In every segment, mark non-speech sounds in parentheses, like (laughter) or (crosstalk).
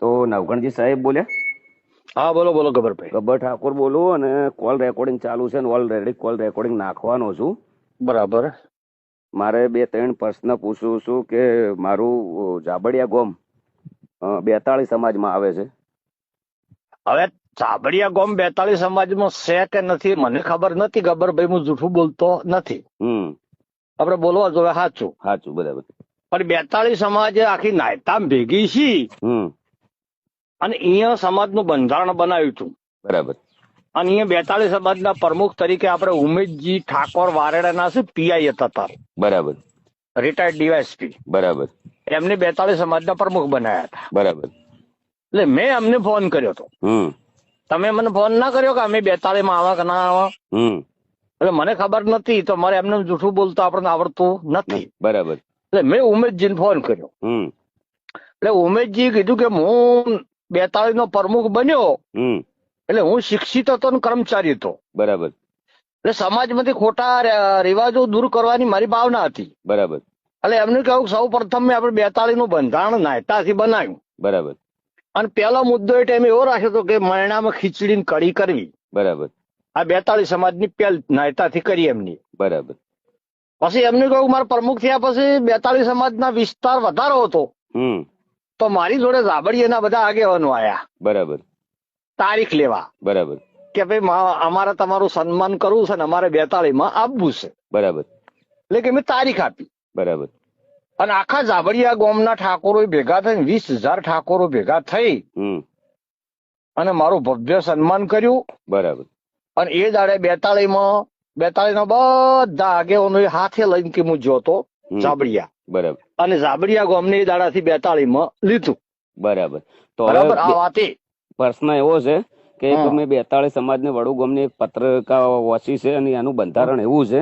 તો નવગણજી સાહેબ બોલ્યા? હા બોલો બોલો ગબરભાઈ ગબર ઠાકોર બોલું અને કોલ રેકોર્ડિંગ ચાલુ છે ને ઓલરેડી કોલ રેકોર્ડિંગ નાખવાનો છું. બરાબર. મારે બે ત્રણ પ્રશ્ન પૂછું છું કે મારું જાબડિયા ગોમ બેતાળી સમાજમાં આવે છે. હવે જાબડિયા ગોમ બેતાળી સમાજમાં છે કે નથી મને ખબર નથી ગબરભાઈ હું જૂઠું બોલતો નથી. હમ. આપણે બોલવા જોવે સાચું સાચું બરાબર. પણ બેતાળી સમાજ આખી નાયતામ ભેગી છે. હમ. અને અહીંયા સમાજનું બંધારણ બનાવ્યું હતું. બરાબર. અને અહીંયા બેતાળી સમાજના પ્રમુખ તરીકે આપણે ઉમેશજી ઠાકોર વારેડાના છે પીઆઈ હતા તાર. બરાબર. રિટાયર્ડ ડીવાયસપી બરાબર. એમને બેતાળી સમાજના પ્રમુખ બનાવ્યા હતા. બરાબર. એટલે મેં અમને ફોન કર્યો હતો. હમ. તમે મને ફોન ના કર્યો કે અમે બેતાળી માં આવા કે ના આવા? એટલે મને ખબર નથી તો મારે એમને જૂઠું બોલતા આપણને આવડતું નથી. બરાબર. એટલે મેં ઉમેશજીને ફોન કર્યો. એટલે ઉમેશજી કીધું કે હું બેતાળી નો પ્રમુખ બન્યો એટલે હું શિક્ષિત હતો ને કર્મચારી હતો. બરાબર. એટલે સમાજમાંથી ખોટા રિવાજો દૂર કરવાની મારી ભાવના હતી. બરાબર. એટલે એમને કહ્યું સૌ પ્રથમ મેં આપણે બેતાળી નું બંધારણ નાયતાથી બનાવ્યું. બરાબર. અને પહેલો મુદ્દો એ ટાઈમે એવો રાખ્યો હતો કે મરણામાં ખીચડી કડી કરવી. બરાબર. આ બેતાળી સમાજની પહેલ નાયતાથી કરી એમની. બરાબર. પછી એમને કહ્યું મારા પ્રમુખ થયા પછી બેતાળી સમાજના વિસ્તાર વધારો હતો. હમ. તો મારી જોડે રાબડીયાના બધા આગેવાનો આયા. બરાબર. તારીખ લેવા. બરાબર. કે ભાઈ અમારે તમારું સન્માન કરવું છે ને અમારે બેતાળીમાં આપવું છે. બરાબર. એટલે કે મેં તારીખ આપી. બરાબર. અને આખા ઝાબડિયા ગોમના ઠાકોરો ભેગા થઈને વીસ હજાર ઠાકોરો ભેગા થઈ અને મારું ભવ્ય સન્માન કર્યું. બરાબર. અને એ દાડે બેતાળીમાં બેતાળીના બધા આગેવાનો હાથે લઈને કે હું જોતો હમ. બરાબર. અને જાબડિયા ગામને એ દાડાથી બેતાળીમાં લીધું. બરાબર. તો બરાબર? આ હવે પ્રશ્ન એવો છે કે તમે બેતાળી સમાજને વડુ ગામની એક પત્રકા વાંચી છે અને એનું બંધારણ એવું છે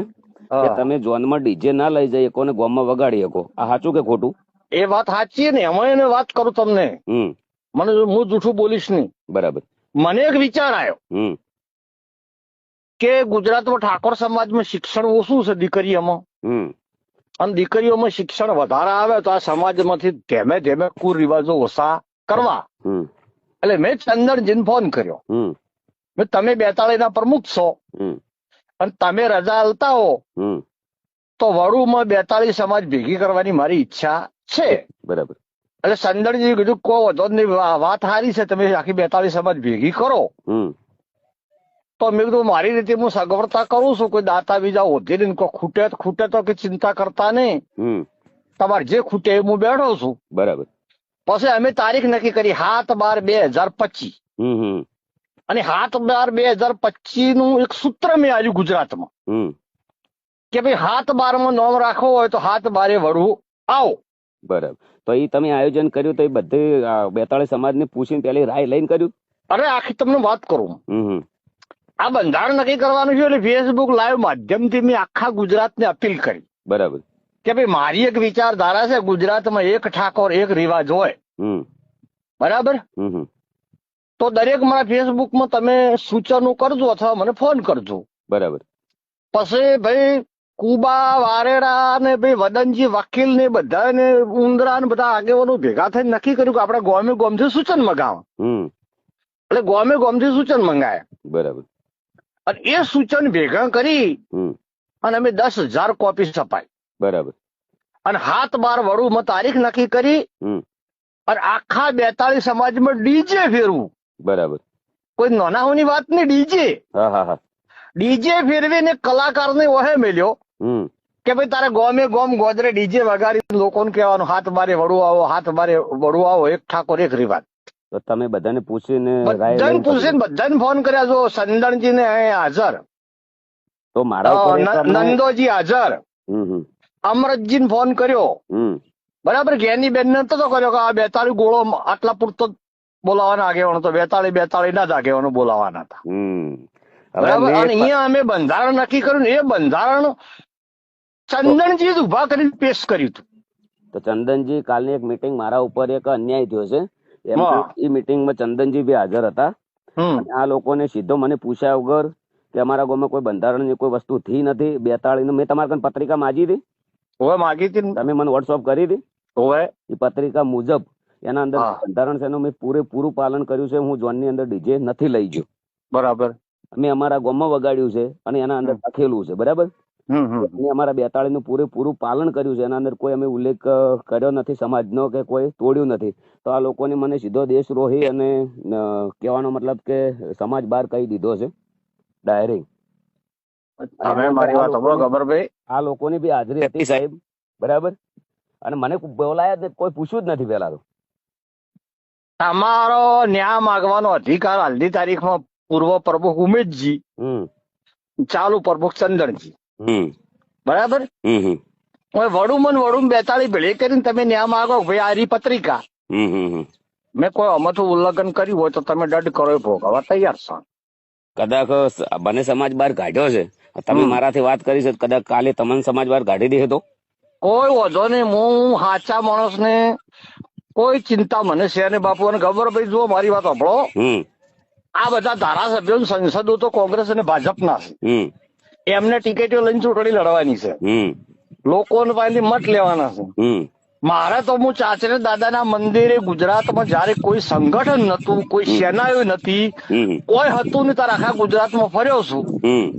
કે હા. તમે જોનમાં ડીજે ના લઈ જઈ શકો ને ગામમાં વગાડી શકો. આ સાચું કે ખોટું? એ વાત સાચી ને એમાં એને વાત કરું તમને. હમ. મને હું જૂઠું બોલીશ નહીં. બરાબર. મને એક વિચાર આવ્યો. કે ગુજરાતમાં ઠાકોર સમાજમાં શિક્ષણ ઓછું છે દીકરીઓમાં. અને દીકરીઓમાં શિક્ષણ વધારે આવે તો આ સમાજમાંથી ધીમે ધીમે કુરિવાજો ઓછા કરવા. એટલે મેં ચંદનજીને ફોન કર્યો. મેં તમે બેતાળીના પ્રમુખ છો. અને તમે રજા હલતા હો. તો વડુમાં બેતાળી સમાજ ભેગી કરવાની મારી ઈચ્છા છે. બરાબર. એટલે ચંદનજી કીધું કહો વધો વાત સારી છે તમે આખી બેતાળી સમાજ ભેગી કરો. હમ. તો મેં કીધું મારી રીતે હું સગવડતા કરું છું? કોઈ દાતા બીજા હોતી ને કોઈ ખૂટે તો ખૂટે તો કે ચિંતા કરતા નહીં. તમારે જે ખૂટે એ હું બેઠો છું. બરાબર. પછી અમે તારીખ નક્કી કરી સાત બાર બે હજાર પચીસ. અને સાત બાર બે હજાર પચીસનું એક સૂત્ર મેં આવ્યું ગુજરાતમાં. કે ભાઈ હાથ બારમાં નોમ રાખવો હોય તો હાથ બારે વળવું. આવો. બરાબર. તો એ તમે આયોજન કર્યું તો એ બધી બેતાળી સમાજ સમાજને પૂછીને પેલી રાય લઈને કર્યું? અરે આખી તમને વાત કરું. આ બંધારણ નક્કી કરવાનું છે એટલે ફેસબુક લાઈવ માધ્યમથી મેં આખા ગુજરાતને અપીલ કરી. બરાબર. કે ભાઈ મારી એક વિચારધારા છે ગુજરાતમાં એક ઠાકોર એક રિવાજ હોય. બરાબર? તો દરેક મારા ફેસબુકમાં તમે સૂચનો કરજો અથવા મને ફોન કરજો. બરાબર. પછી ભાઈ કુબા વારેડા ને ભાઈ વદનજી વકીલ ને બધા ને ઉંદરા ને બધા આગેવાનો ભેગા થઈને નક્કી કર્યું કે આપણે ગોમે ગોમથી સૂચન મગાવ એટલે ગોમે ગોમથી સૂચન મંગાય. બરાબર. અને એ સૂચન ભેગા કરી હમ. અને અમે દસ હજાર કોપી છપાઈ. બરાબર. અને હાથ બાર વડુમાં તારીખ નક્કી કરી હમ. અને આખા બેતાળીસ સમાજમાં ડીજે ફેરવું. બરાબર. કોઈ નાનાઓની વાત નહીં ડીજે. ડીજે ફેરવીને કલાકારને ઓહે મેલ્યો કે ભાઈ તારે ગોમે ગોમ ગોદરે ડીજે વગાડી લોકોને કહેવાનું હાથ બારે વડું આવો હાથ બારે વડું આવો એક ઠાકોર એક રિવાજ. તો તમે બધાને પૂછીને બધાને પૂછીને બધાને ફોન કર્યા છો. સંદણજી ને હાજર. તો મારા નંદોજી હાજર. અમરતજી ને ફોન કર્યો. બરાબર ઘેની બેન ને તો કર્યો કે આ બેતાળી ગોળો આટલા પૂરતો બોલાવાના આગેવાનો તો બેતાળી બેતાળી ના જ આગેવાનો બોલાવાના હતા. બરાબર અને અહીંયા અમે બંધારણ નક્કી કર્યું એ બંધારણ ચંદનજી જ ઊભા કરીને પેશ કર્યું હતું. તો ચંદનજી કાલની એક મીટિંગ મારા ઉપર એક અન્યાય થયો છે. એ મીટિંગમાં ચંદનજી બી હાજર હતા. આ લોકોને સીધો મને પૂછ્યા વગર કે અમારા ગામમાં કોઈ બંધારણની કોઈ વસ્તુ થઈ નથી બેતાળી મેં તમારા કન પત્રિકા માગી હતી. ઓવે માગી હતી તમે મને વોટ્સઅપ કરી હતી. ઓવે. એ પત્રિકા મુજબ એના અંદર બંધારણ છે મેં મેં પૂરેપૂરું પાલન કર્યું છે. હું જોનની અંદર ડીજે નથી લઈ ગયો. બરાબર. મેં અમારા ગામમાં વગાડ્યું છે અને એના અંદર. લખેલું છે. બરાબર? હમ અમારા બેતાળી નું પૂરેપૂરું પાલન કર્યું છે. એના અંદર કોઈ અમે ઉલ્લેખ કર્યો નથી સમાજનો કે કોઈ તોડ્યું નથી. તો આ લોકોને મને સીધો દેશદ્રોહી અને કહેવાનો મતલબ કે સમાજ બહાર કહી દીધો છે. ડાયરેક્ટ તમે મારી વાત સાંભળો ગબ્બરભાઈ આ લોકોની બી હાજરી હતી સાહેબ. બરાબર? અને મને બોલાયા જ કોઈ પૂછ્યું જ નથી પેલા તો. તમારો ન્યાય માગવાનો અધિકાર હાલની તારીખમાં પૂર્વ પ્રમુખ ઉમેશજી હમ. ચાલુ પ્રમુખ ચંદનજી. બરાબર? હવે વડુમન વડુમ બેતાળી ભેળી. કરીને તમે ન્યા માગો ભાઈ આ રી પત્રિકા મેં કોઈ અમથું ઉલ્લંઘન કર્યું હોય તો તમે દંડ કરો એ ભોગવવા તૈયાર છો. કદાચ બને સમાજ બહાર કાઢ્યો છે. તમે મારાથી વાત કરી છે કદાચ કાલે તમને સમાજ બહાર કાઢી દે તો? કોઈ વધો નહીં. હું સાચા માણસને કોઈ ચિંતા મને છે ને બાપુ. અને ખબર ભાઈ જુઓ મારી વાત સાંભળો. આ બધા ધારાસભ્યો સંસદો તો કોંગ્રેસ અને ભાજપના છે. એમને ટિકિટો લઈને ચૂંટણી લડવાની છે. લોકો લોકોને પાસેથી મત લેવાના છે. મારે તો હું ચાચરે દાદાના મંદિરે ગુજરાતમાં જયારે કોઈ સંગઠન નતું કોઈ સેનાઓ નથી કોઈ હતું નહીં તાર આખા ગુજરાતમાં ફર્યો છું.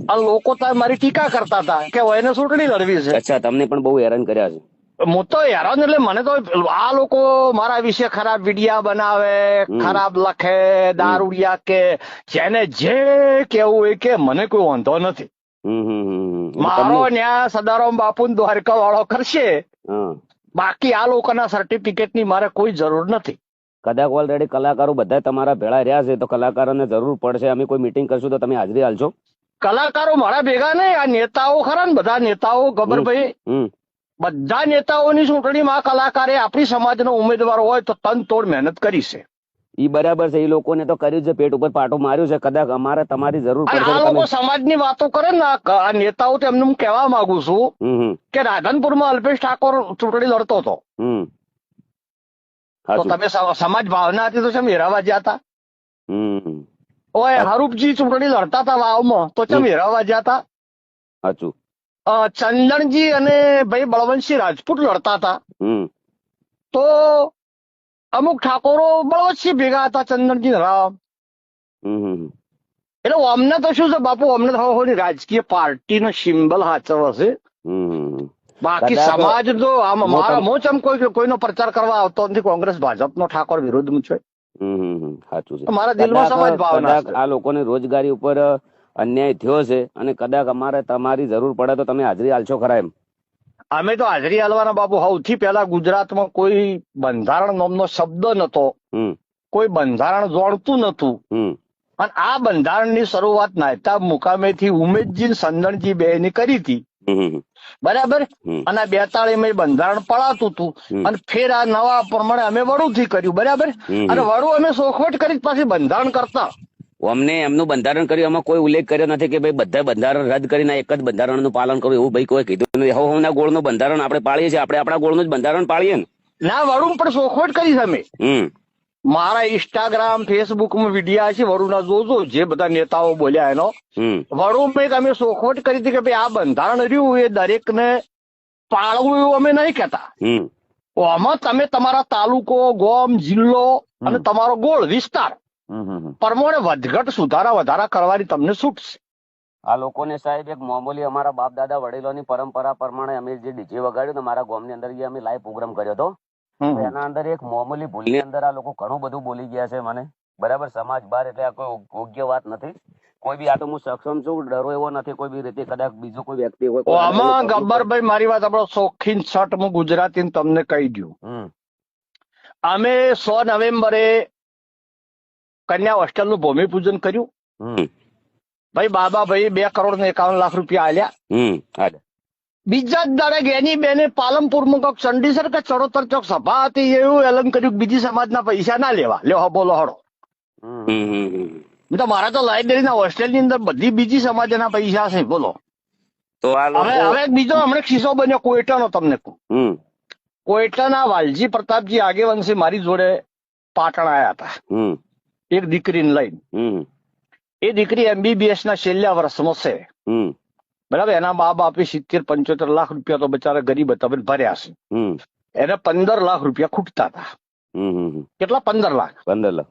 આ લોકો તાર મારી ટીકા કરતા હતા કે એને ચૂંટણી લડવી છે. અચ્છા તમને પણ બહુ હેરાન કર્યા છે. હું તો હેરાન એટલે મને તો આ લોકો મારા વિશે ખરાબ વિડિયા બનાવે ખરાબ લખે દારૂડિયા કે જેને જે કેવું હોય કે મને કોઈ વાંધો નથી. મારો ન્યા સદારામ બાપુ દ્વારકા વાળો કરશે. બાકી આ લોકોના સર્ટિફિકેટની મારે કોઈ જરૂર નથી. કદાચ ઓલરેડી કલાકારો બધા તમારા ભેળા રહ્યા છે તો કલાકારોને જરૂર પડશે. અમે કોઈ મીટિંગ કરશું તો તમે હાજરી હાલશો કલાકારો મારા ભેગા નહીં આ નેતાઓ ખરા ને બધા નેતાઓ ગબરભાઈ હમ બધા નેતાઓની ચૂંટણીમાં કલાકારે આપણી સમાજનો ઉમેદવાર હોય તો તન તોડ મહેનત કરી છે. ઈ બરાબર છે એ લોકોને તો કર્યું છે પેટ ઉપર પાટો માર્યું છે કદાચ અમારે તમારી જરૂર પડશે આ લોકો સમાજની વાતો કરે ને આ નેતાઓ તો એમને હું કહેવા માંગુ છું કે રાધનપુરમાં અલ્પેશ ઠાકોર ચૂંટણી લડતો હતો. તો તમે સમાજ ભાવના હતી તો ચમ હેરાવા ગયા હતા ઓય હરૂપજી ચૂંટણી લડતા હતા વાવમાં તો ચમ હમ. હેરાવા ગયા હતા સાચું ચંદનજી અને ભાઈ બળવંતસિંહ રાજપૂત લડતા હતા તો અમુક ઠાકોરો બળવંતસિંહ ભેગા હતા ચંદનજી રામ. એટલે અમને તો શું છે બાપુ અમને તો હવે રાજકીય પાર્ટીનો સિમ્બલ હાચવો છે. બાકી સમાજ તો આમ મારા તમ- કોઈ કોઈનો પ્રચાર કરવા આવતો નથી કોંગ્રેસ ભાજપનો ઠાકોર વિરોધમાં છે. મારા દિલમાં સમાજ ભાવના આ લોકોને રોજગારી ઉપર અન્યાય થયો છે અને કદાચ અમારે તમારી જરૂર પડે તો તમે હાજરી આલશો ખરા એમ. અમે તો હાજરી હાલવાના બાપુ. સૌથી પહેલા ગુજરાતમાં કોઈ બંધારણ નામનો શબ્દ નતો. કોઈ બંધારણ જોડતું નતું. અને આ બંધારણની શરૂઆત નાયતા મુકામેથી ઉમેદજી સંદણજી બે ની કરી હતી. બરાબર? અને બેતાળી માં બંધારણ પડાતું હતું. અને ફેર આ નવા પ્રમાણે અમે વડુથી કર્યું. બરાબર? અને વડુ અમે સોખવટ કરી પાછી બંધારણ કરતા. અમને એમનું બંધારણ કર્યું એમાં કોઈ ઉલ્લેખ કર્યો નથી કે ભાઈ બધા બંધારણ રદ કરીને એક જ બંધારણનું પાલન કરવું એવું ભાઈ કોઈ કીધું નથી. હવ હવના ગોળનું બંધારણ આપણે પાળીએ છીએ આપણે આપણા ગોળનું જ બંધારણ પાળીએ ને. ના વરુણ પણ શોખવટ કરી તમે મારા ઇન્સ્ટાગ્રામ ફેસબુકમાં વિડીયા છે વરુના જોજો જે બધા નેતાઓ બોલ્યા એનો. હમ. તમે સોખવટ કરી હતી કે ભાઈ આ બંધારણ રહ્યું એ દરેકને પાળવું એવું અમે નહીં કહેતા. આમાં તમે તમારા તાલુકો ગોમ જિલ્લો અને તમારો ગોળ વિસ્તાર. પ્રમાણે વધઘટ સુધારા વધારા કરવાની તમને છૂટ છે આ લોકોને સાહેબ એક મામૂલી અમારા બાપ દાદા વડીલોની પરંપરા પ્રમાણે અમે જે ડીજે વગાડ્યું ને મારા ગામની અંદર જે અમે લાઈવ પ્રોગ્રામ કર્યો હતો. એના અંદર એક મામૂલી ભૂલની અંદર આ લોકો ઘણું બધું બોલી ગયા છે મને. બરાબર સમાજ બહાર એટલે આ કોઈ યોગ્ય વાત નથી. કોઈ બી આ તો હું સક્ષમ છું ડરો એવો નથી કોઈ બી રીતે કદાચ બીજો કોઈ વ્યક્તિ હોય આમાં આમાં ગબ્બરભાઈ મારી વાત આપણો શોખીન શર્ટ હું ગુજરાતી તમને કહી દઉં હમ. અમે સો નવેમ્બરે કન્યા હોસ્ટેલનું ભૂમિપૂજન કર્યું. ભાઈ બાબા ભાઈ બે કરોડ ને એકાવન લાખ રૂપિયા આલ્યા. બીજા જ દાડે ગેની બેને પાલનપુરમાં કોક ચંડીસર કે ચડોતર ચોક સભા હતી એવું એલન કર્યું બીજી બીજી સમાજના પૈસા ના લેવા. લ્યો હા, બોલો હડો. તો મારા તો લાઇબ્રેરીના હોસ્ટેલની અંદર બધી બીજી સમાજના પૈસા છે બોલો. તો હવે બીજો હમણાં ખિસ્સો બન્યો કોઈટાનો તમને કહું. કોઈટાના વાલજી પ્રતાપજી આગેવંશી મારી જોડે પાટણ આયા હતા. એક દીકરીને લઈને એ દીકરી એમબીબીએસ ના છેલ્લા વર્ષમાં છે. બરાબર? એના મા બાપે સિત્તેર પંચોતેર લાખ રૂપિયા તો બચારા ગરીબ હતા ભર્યા છે. એને પંદર લાખ રૂપિયા ખૂટતા હતા. કેટલા? પંદર લાખ. પંદર લાખ.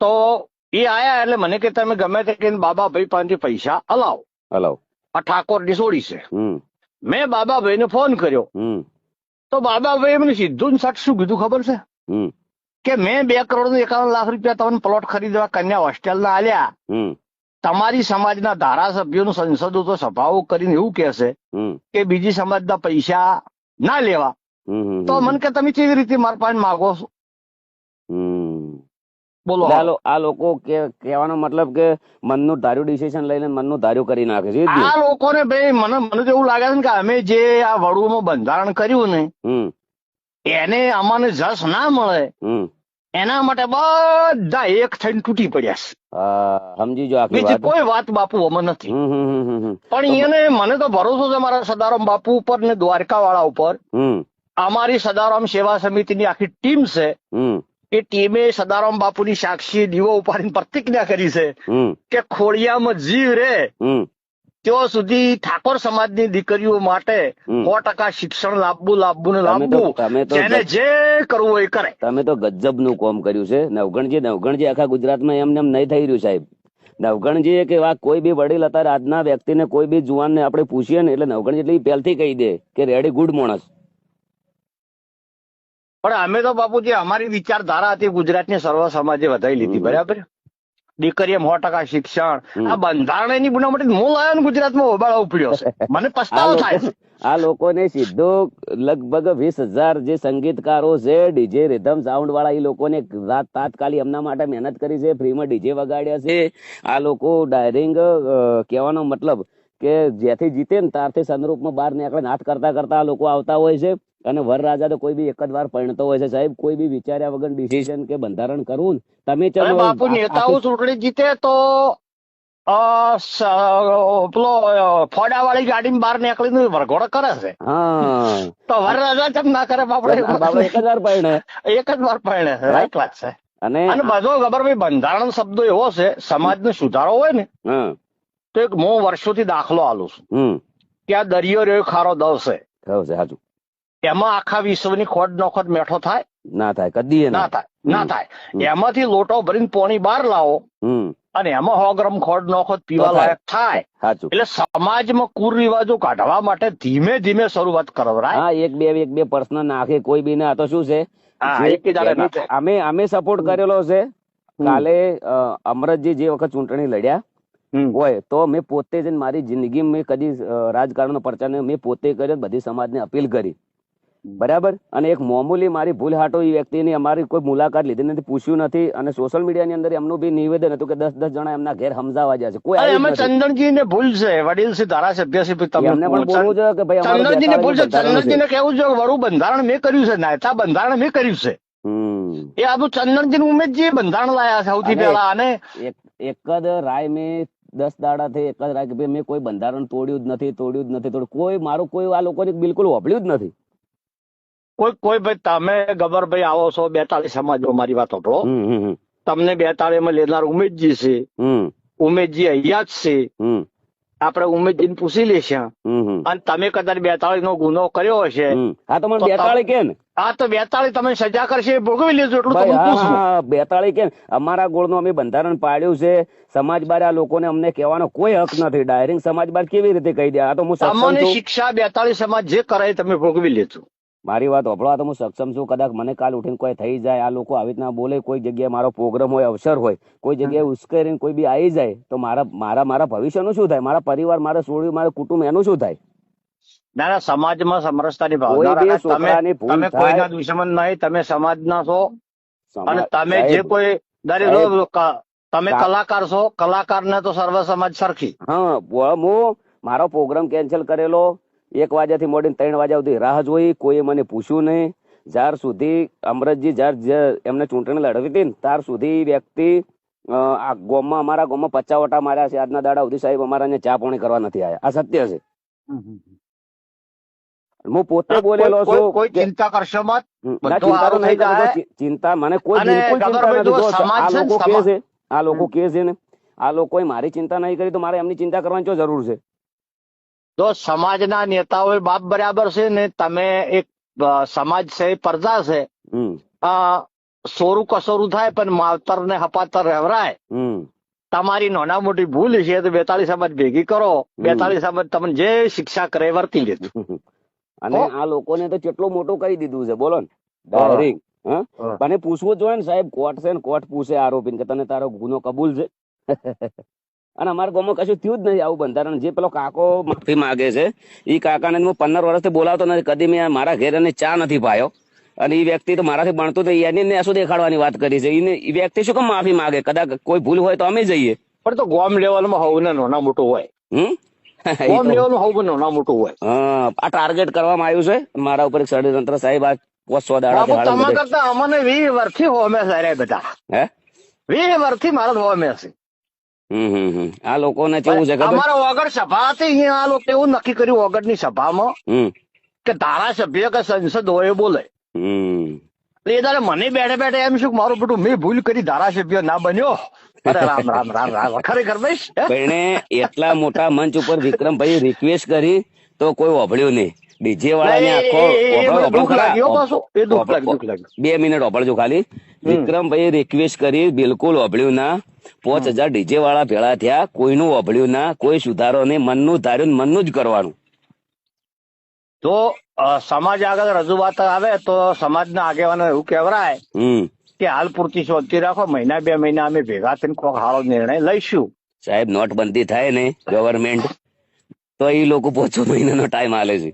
તો એ આયા એટલે મને કે તમે ગમે તે કે બાબા ભાઈ પાસેથી પૈસા અલાવ. અલાવ. આ ઠાકોરની સોડી છે. હમ. મેં બાબાભાઈને ફોન કર્યો. હમ. તો બાબાભાઈ મને સીધું ને શું કીધું ખબર છે? હમ. કે મેં બે કરોડનું એકાવન લાખ રૂપિયા તમને પ્લોટ ખરીદવા કન્યા હોસ્ટેલના આલ્યા. તમારી સમાજના ધારાસભ્યોનું સંસદો તો સભાઓ કરીને એવું કહેશે કે બીજી સમાજના પૈસા ના લેવા. તો મને કે તમે કેવી રીતે મારા પાસે માગો છો? બોલો. હાલો આ લોકો કે- કહેવાનો મતલબ કે મનનું ધાર્યું ડિસિઝન લઈને મનનું ધાર્યું કરી નાખે છે? આ લોકોને ભાઈ મને મને તો એવું લાગે છે ને કે અમે જે આ વડુમાં બંધારણ કર્યું ને એને અમને જસ ના મળે. એના માટે બધા એક થઈને તૂટી પડ્યા છે. સમજી જો બીજી કોઈ વાત બાપુ અમે નથી. પણ એને મને તો ભરોસો છે મારા સદારામ બાપુ ઉપર ને દ્વારકા વાળા ઉપર અમારી સદારામ સેવા સમિતિની આખી ટીમ છે. એ ટીમે સદારામ બાપુની સાક્ષી દીવો ઉપાડીને પ્રતિજ્ઞા કરી છે કે ખોડિયામાં જીવ રે. ત્યાં સુધી ઠાકોર સમાજની દીકરીઓ માટે સો ટકા શિક્ષણ લાવવું લાવવું ને લાવવું જેને જે કરવું એ કરે. તમે તો ગજબનું કામ કર્યું છે. નવગણજી નવગણજી આખા ગુજરાતમાં એમને એમ નહીં થઈ રહ્યું સાહેબ. નવગણજી કે આ કોઈ બી વડીલ અત્યારે આજના વ્યક્તિને કોઈ બી જુવાનને આપણે પૂછીએ ને એટલે નવગણજી એટલે પહેલથી કહી દે કે રેડી ગુડ માણસ. પણ અમે તો બાપુજી અમારી વિચારધારા હતી ગુજરાતની સર્વ સમાજે વધારી લીધી. બરાબર? દીકરીએ સો ટકા શિક્ષણ. આ બંધારણની બનાવટી હું લાવ્યો ને ગુજરાતમાં હોબાળો ઉપડ્યો છે. મને પસ્તાવો થાય. છે આ લોકોને સીધો લગભગ વીસ હજાર જે સંગીતકારો છે ડીજે રિધમ સાઉન્ડ વાળા એ લોકોને રાત તાત્કાલિક એમના માટે મહેનત કરી છે ફ્રીમાં ડીજે વગાડ્યા છે. આ લોકો ડાયરિંગ કહેવાનો મતલબ કે જ્યાંથી જીતે ને ત્યારથી સંદરૂપમાં બહાર નીકળે નાથ કરતા કરતા આ લોકો આવતા હોય છે. અને વરરાજા તો કોઈ બી એક જ વાર પરણતો હોય છે. સાહેબ કોઈ બી વિચાર્યા વગર ડિસિઝન કે બંધારણ કરવું તમે ચલો બાપુ નેતાઓ ચૂંટણી જીતે તો પેલો ફોડા વાળી ગાડી બહાર નીકળીને વરઘોડો કરે છે. તો વરરાજા કેમ ના કરે બાપડે? એક જ વાર પરણે. એક જ વાર પરણે રાઈટ વાત છે. અને અને બધો ખબર ભાઈ બંધારણ શબ્દ એવો છે સમાજનો સુધારો હોય ને તો એક હું વર્ષોથી દાખલો આલું છું. કે આ દરિયો રહ્યો ખારો દવ છે. એમાં આખા વિશ્વની ખોટ નોખોટ મેઠો થાય? ના થાય કદી ના થાય ના થાય. એમાંથી લોટો ભરીને પોણી બહાર લાવો અને એમાં સો ગ્રામ ખોટ નોખોટ પીવા લાયક થાય. એટલે સમાજમાં કુરિવાજો કાઢવા માટે ધીમે ધીમે શરૂઆત કરવરાય હા એક બે એક બે પર્સનલ નાખે કોઈ બી ને. તો શું છે. અમે અમે સપોર્ટ કરેલો છે. કાલે અમરતજી જે વખત ચૂંટણી લડ્યા હોય તો મેં પોતે જ મારી જિંદગી મેં કદી રાજકારણ રાજકારણનો પ્રચાર નહીં, મેં પોતે કર્યો બધી સમાજને અપીલ કરી. બરાબર? અને એક મામૂલી મારી ભૂલ હાટો એ વ્યક્તિની અમારી કોઈ મુલાકાત લીધી નથી પૂછ્યું નથી અને સોશિયલ મીડિયાની અંદર એમનું બી નિવેદન હતું કે દસ દસ જણા એમના ઘેર સમજાવવા જાય છે. કોઈ એમાં નથી. ચંદનજી ને ભૂલ છે વડીલ છે ધારાસભ્ય છે ભાઈ તમે એમને પણ બોલવું જોઈએ કે ભાઈ અમારું ચંદનજી ને ભૂલ છે બેતાળીનું ચંદનજી ને કેવું છે વરુ બંધારણ મેં કર્યું છે નાયતા બંધારણ મેં કર્યું છે. એ આપણું ચંદનજી ઉમેદજી બંધારણ લાયા છે સૌથી પહેલા અને એક એક જ રાય મેં દસ દાડા થી એક જ રાય કે ભાઈ મેં કોઈ બંધારણ તોડ્યું જ નથી તોડ્યું જ નથી તોડ્યું. કોઈ મારું કોઈ આ લોકોને બિલકુલ હોભળ્યું જ નથી. કોઈ કોઈ ભાઈ તમે ગબરભાઈ આવો છો બેતાલીસ સમાજો મારી વાત હમ. તમને બેતાળી માં લેનાર ઉમેદજી છે. ઉમેદજી અહીંયા જ છે. આપડે આપણે ઉમેદજીને પૂછી લેશે અને તમે કદાચ બેતાળી નો ગુનો કર્યો હશે. હા તો બેતાળી કે ને આ તો બેતાળી તમે સજા કરશે ભોગવી લેજો એટલું તમે બેતાળી કે ને? અમારા ગોળનું અમે બંધારણ પાડ્યું છે. સમાજ બાર આ લોકોને અમને કહેવાનો કોઈ હક નથી. ડાયરેક્ટ સમાજ બાર કેવી રીતે કહી દે? આ તો હું તમને શિક્ષા બેતાળી સમાજ જે કરે તમે ભોગવી લેજો. મારી વાત હોભળો તો હું સક્ષમ છું. કદાચ મને કાલ ઉઠીને કોઈ થઈ જાય આ લોકો આવી રીતના બોલે કોઈ જગ્યાએ મારો પ્રોગ્રામ હોય અવસર હોય કોઈ જગ્યાએ ઉશ્કેરીને કોઈ બી આવી જાય તો મારા મારા મારા ભવિષ્યનું શું થાય? મારા પરિવાર મારા છોડ્યું મારા કુટુંબ એનું શું થાય? ના ના સમાજમાં સમરસતાની ભાવના તમે તમે કોઈના દુશ્મન નહીં તમે સમાજના છો. અને તમે જે કોઈ દરેક તમે કલાકાર છો કલાકારને તો સર્વ સમાજ સરખી. હા હું મારો પ્રોગ્રામ કેન્સલ કરેલો. એક વાગ્યાથી મોડીને ત્રણ વાગ્યા સુધી રાહ જોઈ કોઈએ મને પૂછ્યું નહીં. જ્યાર સુધી અમરતજી જ્યાર એમને ચૂંટણી લડવી હતી ને ત્યાર સુધી વ્યક્તિ આ ગોમમાં અમારા ગોમમાં પચાસ વટા માર્યા છે. આજના દાડા સુધી સાહેબ અમારા ને ચા પાણી કરવા નથી આવ્યા આ સત્ય છે. હું પોતે બોલેલો છું કોઈ ચિંતા કરશો મત. ચિંતા તો નહીં કરતો. ચિંતા મને કોઈ બિલકુલ ચિંતા નથી. આ લોકો કે છે આ લોકો કે છે ને આ લોકોએ મારી ચિંતા નહીં કરી તો મારે એમની ચિંતા કરવાની શું જરૂર છે? જો સમાજના નેતાઓ બાપ બરાબર છે ને તમે એક સમાજ છે પડદા છે. સોરું કસોરું થાય પણ માવતર ને હપાતર રહેવરાય. તમારી નાના મોટી ભૂલ છે તો બેતાલીસ સમાજ ભેગી કરો. બેતાલીસ સમાજ તમને જે શિક્ષા કરે વર્તી લેજો. (laughs) અને આ લોકોને તો કેટલું મોટું કહી દીધું છે બોલો ને. ડાયરેક્ટ. મને પૂછવું જોઈએ ને સાહેબ કોર્ટ છે ને કોર્ટ પૂછે આરોપી કે તને તારો ગુનો કબૂલ છે? (laughs) અને અમારા ગામમાં કશું થયું જ નથી આવું બંધારણ. જે પેલો કાકો માફી માગે છે એ કાકાને હું પંદર વર્ષથી બોલાવતો નથી. કદી મેં મારા ઘેર એને ચા નથી પાયો. અને એ વ્યક્તિ તો મારાથી ભણતો તો એને શું દેખાડવાની વાત કરી છે? એને એ વ્યક્તિ શું કેમ માફી માગે? કદાચ કોઈ ભૂલ હોય તો અમે જઈએ. પણ તો ગોમ લેવલમાં હોવું ને નાના મોટું હોય. હમ? ગોમ (laughs) લેવલમાં હોવું નાના મોટું હોય. હા આ ટાર્ગેટ કરવામાં આવ્યું છે. મારા ઉપર એક ષડયંત્ર સાહેબ આ પોસ્ટ દાડા તમારા કરતા અમને વીસ વર્ષથી હોમે રે બધા. હે? વીસ વર્ષથી મારા હોમે છે. આ લોકોને કેવું છે અમારા વગર સભા હતી આ લોકો એવું નક્કી કર્યું વગરની સભામાં કે ધારાસભ્ય કે સંસદ હોય બોલે એ તારે મને બેઠે બેઠે એમ શું મારું બધું મેં ભૂલ કરી ધારાસભ્ય ના બન્યો અરે રામ રામ રામ રામ ખરેખર ભાઈ હે? પણ એને એટલા મોટા મંચ ઉપર વિક્રમભાઈ રિક્વેસ્ટ કરી તો કોઈ ઓભળ્યું નહીં ડીજે વાળાને ને આખો. બે મિનિટ ઓભળજો ખાલી વિક્રમભાઈ રિક્વેસ્ટ કરી બિલકુલ ઓભળ્યું ના પાંચ હજાર ડીજે વાળા ભેળા થયા કોઈનું ઓભળ્યું ના કોઈ સુધારો નહીં મનનું ધાર્યું મનનું જ કરવાનું. તો સમાજ આગળ રજૂઆત આવે તો સમાજના આગેવાનો એવું કહેવરાય કે હાલ પૂરતી શોધતી રાખો મહિના બે મહિના અમે ભેગા થઈને કોઈક સારો નિર્ણય લઈશું. સાહેબ નોટબંધી થાય ને ગવર્મેન્ટ તો એ લોકો પોચો મહિનાનો ટાઈમ આલે છે.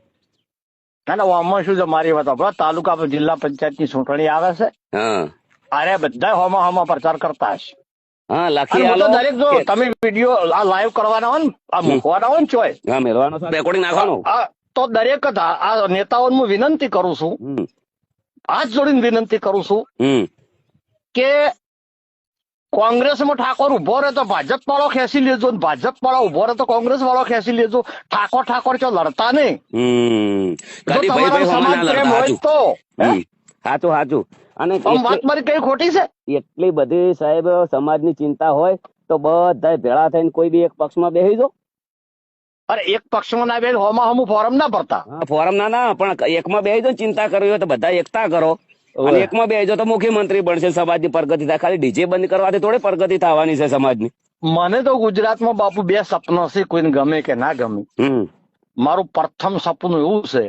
અને આમાં શું છે મારી વાત સાંભળો. તાલુકા જિલ્લા જિલ્લા પંચાયતની ચૂંટણી આવે છે. અરે બધા હોમા હોમાં પ્રચાર કરતા હશે. હા લખી તો આલો દરેક જો કે- તમે વીડિયો આ લાઈવ કરવાના હોય ને આ મૂકવાના હોય ને ચોય. હા મેળવાનો રેકોર્ડિંગ નાખવાનું. તો દરેક આ આ નેતાઓને હું વિનંતી કરું છું. હાથ જોડીને વિનંતી કરું છું કે કોંગ્રેસમાં ઠાકોર ઊભો રહે તો ભાજપ વાળો ખેંચી લેજો ભાજપ વાળો ઊભો રહે તો કોંગ્રેસ વાળો ખેંચી લેજો. ઠાકોર ઠાકોર ચો લડતા નહીં. તો સાચું હમ. અને વાત એટલી- મારી કઈ ખોટી છે? એટલી બધી સાહેબ સમાજની ચિંતા હોય તો બધા ભેળા થઈને કોઈ બી એક પક્ષમાં બેસી જો અરે એક પક્ષમાં ના બેસ હોમાં હમું ફોરમ ના ભરતા? ફોરમ ના ના પણ એકમાં બેસી જો ચિંતા કરવી હોય તો બધા એકતા કરો. અને. એકમાં બેસી જાઓ તો મુખ્યમંત્રી બનશે સમાજની પ્રગતિ થાય. ખાલી ડીજે બંધ કરવાથી થોડી પ્રગતિ થવાની છે સમાજની. મને તો ગુજરાતમાં બાપુ બે સપના છે કોઈને ગમે કે ના ગમે. મારું પ્રથમ સપનું એવું છે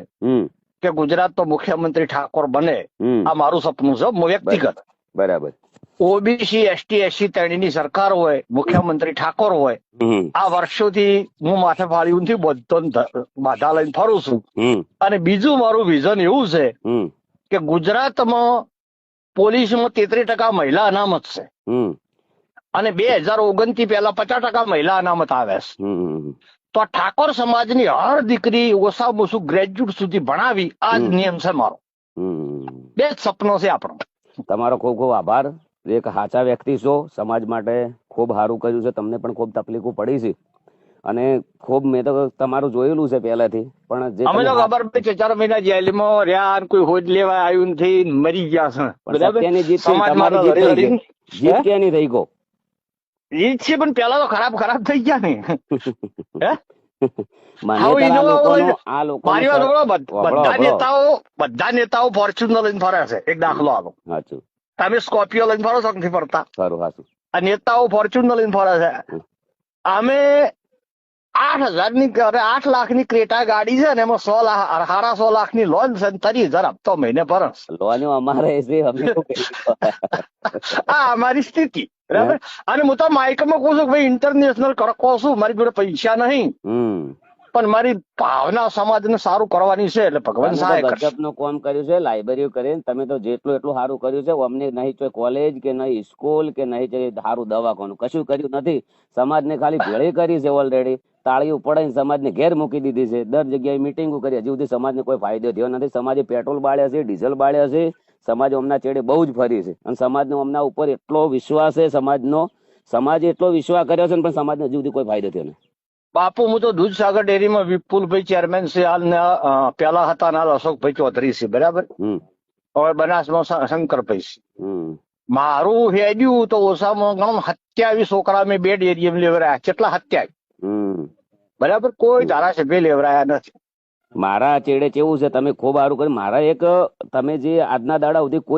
કે ગુજરાત તો મુખ્યમંત્રી ઠાકોર બને આ મારું સપનું છે વ્યક્તિગત. બરાબર. ઓબીસી એસટી એસસી ત્રણેયની સરકાર હોય મુખ્યમંત્રી ઠાકોર હોય આ વર્ષોથી હું માથે ફાળી નથી બધો બાધા લઈને ફરું છું. અને બીજું મારું વિઝન એવું છે કે ગુજરાતમાં પોલીસમાં તેત્રીસ ટકા મહિલા અનામત છે. અને બે હજાર ઓગણથી પહેલા પચાસ ટકા મહિલા અનામત આવે છે. તો આ ઠાકોર સમાજની હર દીકરી ઓછામાં ઓછું ગ્રેજ્યુએટ સુધી ભણાવી આ નિયમ છે મારો. બે જ સપનો છે આપણો. તમારો ખૂબ ખૂબ આભાર. એક સાચા વ્યક્તિ છો. સમાજ માટે ખૂબ સારું કર્યું છે. તમને પણ ખૂબ તકલીફો પડી છે. અને ખૂબ મેં તો તમારું જોયેલું છે પહેલાથી. પણ જે અમે તો ખબર પડી ચાર મહિના જેલમાં રહ્યા અને કોઈ હોજ લેવા આવ્યું નથી મરી ગયા છે. બરાબર? જીત થઈ, તમારી જીત લડી થઈ લડીને જીત હે? ક્યાંની થઈ ગો એ છે પણ પેલા તો ખરાબ ખરાબ થઈ ગયા ને. (laughs) હે? બધ- નેતાઓ બધા નેતાઓ ફોર્ચ્યુનર લઈને ફરે છે એક દાખલો આપો. તમે સ્કોર્પિયો લઈને ફરો છો નથી ફરતા? આ નેતાઓ ફોર્ચ્યુનર લઈને ફરે છે. અમે આઠ હજારની અરે આઠ લાખની ક્રેટા ગાડી છે ને એમાં સો લાખ સાડા સો લાખની લોન છે તરી હજાર હપ્તો મહિને ભરસ. લોન અમારે? આ અમારી સ્થિતિ બરાબર? અને હું તો માઇકમાં કહું છું ભાઈ ઇન્ટરનેશનલ કહું છું મારી જોડે પૈસા નહીં. પણ મારી ભાવના સમાજને સારું કરવાની છે એટલે ભગવાન સહાય ગજબનું કોમ કર્યું છે લાઇબ્રેરી કરીને તમે તો જેટલું એટલું સારું કર્યું છે અમને નહીં તો કોલેજ કે નહીં સ્કૂલ કે નહીં સારું દવાખાનું. કશું કર્યું નથી. સમાજને ખાલી ભેળી કરી છે ઓલરેડી તાળીઓ પડાઈને સમાજને ઘેર મૂકી દીધી છે. દર જગ્યાએ મિટિંગો કરી હજી સુધી સમાજને કોઈ ફાયદો થયો નથી. સમાજે પેટ્રોલ બાળ્યા છે ડીઝલ બાળ્યા છે. સમાજ અમના ચેડે બહુ જ ફરી છે. અને સમાજનો અમના ઉપર એટલો વિશ્વાસ છે સમાજનો સમાજે એટલો વિશ્વાસ કર્યો છે પણ સમાજને હજી સુધી કોઈ ફાયદો થયો નથી. બાપુ હું તો દૂધસાગર ડેરીમાં વિપુલભાઈ ચેરમેન છે હાલ પેલા હતા ને અશોકભાઈ ચૌધરી છે બરાબર? હવે બનાસમાં શંકરભાઈ છે. મારું હેડ્યું તો ઓછામાં ગણો સત્યાવીસ છોકરા મેં બે ડેરીએમ લેવરાયા કેટલા સત્યાવીસ? બરાબર? કોઈ ધારાસભ્ય લેવરાયા નથી. મારા ચેડે કેવું છે? તમે ખૂબ સારું કર્યું. મારા એક તમે જે આજના દાડા સુધી કોઈ